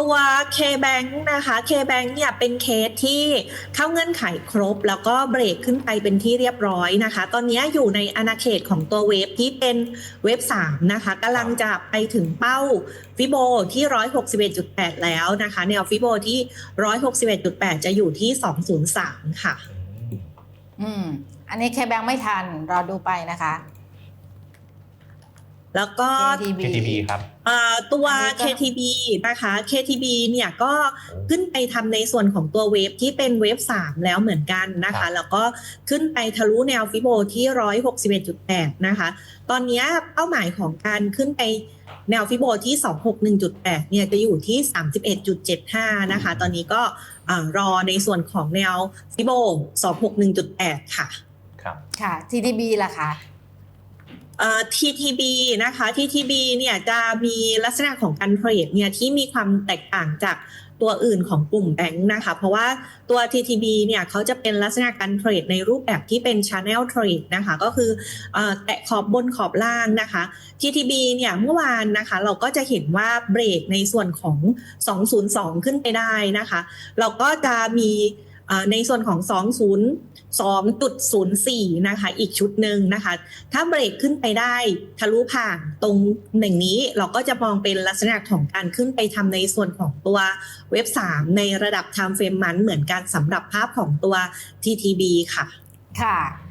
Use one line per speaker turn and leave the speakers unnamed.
ตัว K-Bank นะคะ K-Bank เนี่ยเป็นเคสที่เข้าเงื่อนไขครบ แล้วก็เบรกขึ้นไปเป็นที่เรียบร้อยนะคะ ตอนนี้อยู่ในอาณาเขตของตัวเวฟที่เป็นเวฟ3นะคะกำลังจะไปถึงเป้าฟิโบที่ 161.8 แล้วนะคะ แนวฟิโบที่ 161.8 จะอยู่ที่ 203 ค่ะ
อืม อันนี้เคแบงไม่ทันรอดูไปนะคะ
แล้วก็
KTB
KTB ครับ
เอ่อตัว
อันนี้ก็
KTB นะคะ KTB เนี่ยก็ขึ้นไปทำในส่วนของตัวเวฟที่เป็นเวฟ3แล้วเหมือนกันนะ
ครั
คะ
บ
แล้วก็ขึ้นไปทะลุแนวฟิโบที่ 161.8 นะคะ ตอนเนี้ยเป้าหมายของการขึ้นไปแนวฟิโบที่ 261.8 เนี่ยจะอยู่ที่ 31.75 นะคะ ตอนนี้ก็อ่ารอในส่วนของแนวฟิโบ 261.8 ค่ะ
ครับ
ค่ะ TTB ล่ะคะ
เอ่อ TTB นะคะ TTB เนี่ยจะมีลักษณะของการเทรดเนี่ยที่มีความแตกต่างจากตัวอื่นของกลุ่มแบงค์นะคะ เพราะว่าตัว TTB เนี่ยเขาจะเป็นลักษณะการเทรดในรูปแบบที่เป็น Channel Trade นะคะ ก็คืออแตะขอบบนขอบล่างนะคะ TTB เนี่ยเมื่อวานนะคะเราก็จะเห็นว่าเบรกในส่วนของ 202 ขึ้นไปได้นะคะ เราก็จะมีในส่วนของ 2.04 นะคะ อีกชุดหนึ่งนะคะ ถ้าเบรกขึ้นไปได้ทะลุผ่านตรงหนึ่งนี้เราก็จะมองเป็นลักษณะของการขึ้นไปทำในส่วนของตัวเว็บ 3 ในระดับ time frame มันเหมือนกันสำหรับภาพของตัว TTB ค่ะ
ค่ะ